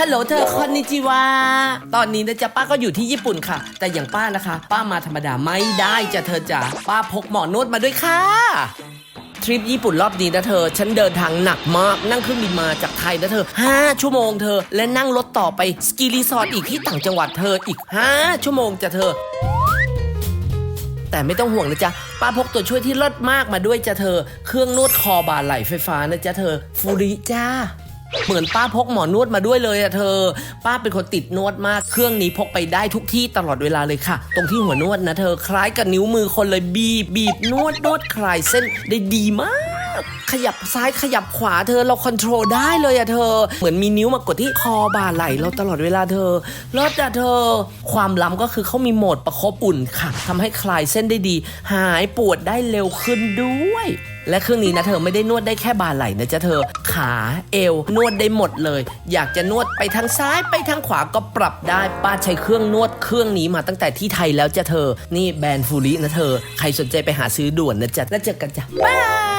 ฮัลโหลเธอคอนนิจิวา ตอนนี้นะจ๊ะป้าก็อยู่ที่ญี่ปุ่นค่ะ แต่อย่างป้านะคะ ป้ามาธรรมดาไม่ได้จ้ะเธอจ๋าป้าพกหมอนวดมาด้วยค่ะ ทริปญี่ปุ่นรอบนี้นะเธอ ฉันเดินทางหนักมาก นั่งเครื่องบินมาจากไทยนะเธอ 5 ชั่วโมงเธอ และนั่งรถต่อไปสกีรีสอร์ทอีกที่ต่างจังหวัดเธออีก 5 ชั่วโมงจ้ะเธอ แต่ไม่ต้องห่วงนะจ๊ะป้าพกตัวช่วยที่เลิศมากมาด้วยจ้ะเธอ เครื่องนวดคอบ่าไหล่ไฟฟ้านะจ๊ะเธอฟูริจ้า เหมือนป้าพกหมอนวดมาด้วยเลยอะเธอ ป้าเป็นคนติดนวดมาก เครื่องนี้พกไปได้ทุกที่ตลอดเวลาเลยค่ะ ตรงที่หัวนวดนะเธอคล้ายกับนิ้วมือคนเลยบีบบีบนวดนวดคลายเส้นได้ดีมาก ขยับซ้ายขยับขวาเธอเราคอนโทรลได้เลยอะเธอ เหมือนมีนิ้วมากดที่คอบ่าไหลเราตลอดเวลาเธอเลิศอะเธอ ความล้ำก็คือเขามีโหมดประคบอุ่นค่ะทำให้คลายเส้นได้ดี หายปวดได้เร็วขึ้นด้วยและเครื่องนี้นะเธอไม่ได้นวดได้แค่บ่าไหล่นะจ๊ะเธอ ขาเอวนวดได้หมดเลย อยากจะนวดไปทางซ้ายไปทางขวาก็ปรับได้ป้าใช้เครื่องนวดเครื่องนี้มาตั้งแต่ที่ไทยแล้วจ้ะเธอ นี่แบรนด์ฟูรินะเธอ ใครสนใจไปหาซื้อด่วนนะจ๊ะแล้วเจอกันจ้ะบาย